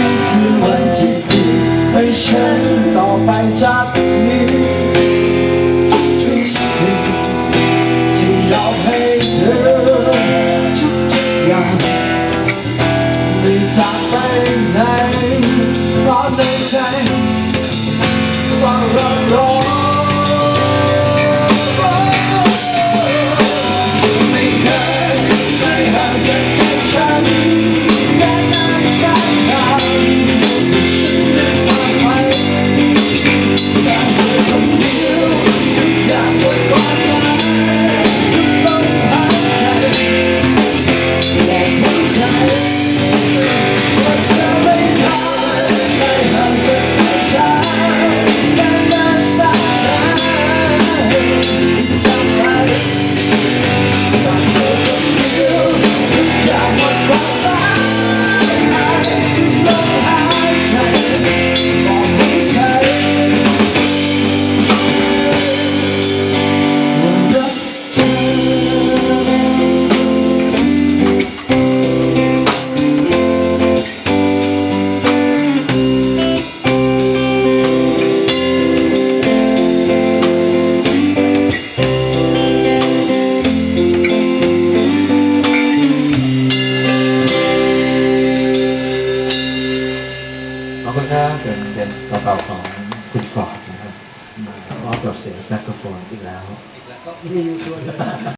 ผูกพันและนี่คือวันที่ดีให้ฉันต่อไปจากนี้ทุกสิ่งที่ยอมให้เธอทุกอย่างไม่จากไปไหนเพราะในใจความรักร้อ อบคุณครับเป็นเป็นกระเป๋าของคุณฟอร์ดนะครับมาพร้อกับเสียงแซกโซโฟนอีกแล้ว อีก็มีอยู่ตัว